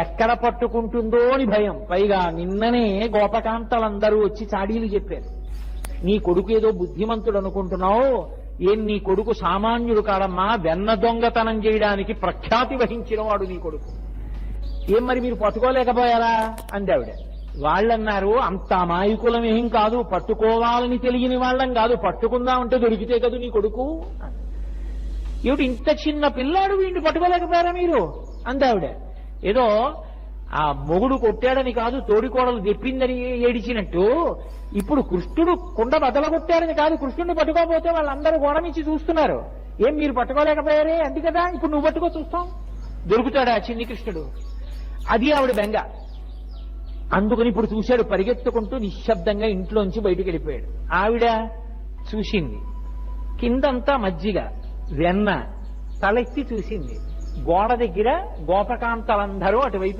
ఎక్కడ పట్టుకుంటుందో అని భయం. పైగా నిన్ననే గోపకాంతలందరూ వచ్చి చాడీలు చెప్పారు. నీ కొడుకు ఏదో బుద్ధిమంతుడు అనుకుంటున్నావు? ఏం నీ కొడుకు సామాన్యుడు కాడమ్మా? వెన్న దొంగతనం చేయడానికి ప్రఖ్యాతి వహించిన వాడు నీ కొడుకు. ఏం మరి మీరు పట్టుకోలేకపోయారా? అంది ఆవిడ. వాళ్ళన్నారు అంత అమాయకులం ఏం కాదు పట్టుకోవాలని తెలియని వాళ్ళం కాదు పట్టుకుందామంటే దొరికితే కదా నీ కొడుకు? ఏమిటి ఇంత చిన్న పిల్లాడు వీడిని పట్టుకోలేకపోయారా మీరు? అంది ఆవిడ. ఏదో ఆ మొగుడు కొట్టాడని కాదు తోడికోడలు తెప్పిందని ఏడిచినట్టు ఇప్పుడు కృష్ణుడు కుండ బదలగొట్టాడని కాదు కృష్ణుడిని పట్టుకోకపోతే వాళ్ళందరూ గోడమిచ్చి చూస్తున్నారు. ఏం మీరు పట్టుకోలేకపోయారే? అంది కదా ఇప్పుడు నువ్వు పట్టుకో చూస్తాం. దొరుకుతాడా ఆ చిన్ని కృష్ణుడు? అది ఆవిడ బెంగ. అందుకని ఇప్పుడు చూశాడు పరిగెత్తుకుంటూ నిశ్శబ్దంగా ఇంట్లోంచి బయటికి వెళ్ళిపోయాడు. ఆవిడ చూసింది. కిందంతా మజ్జిగ వెన్న తలెత్తి చూసింది. గోడ దగ్గర గోపకాంతలందరూ అటువైపు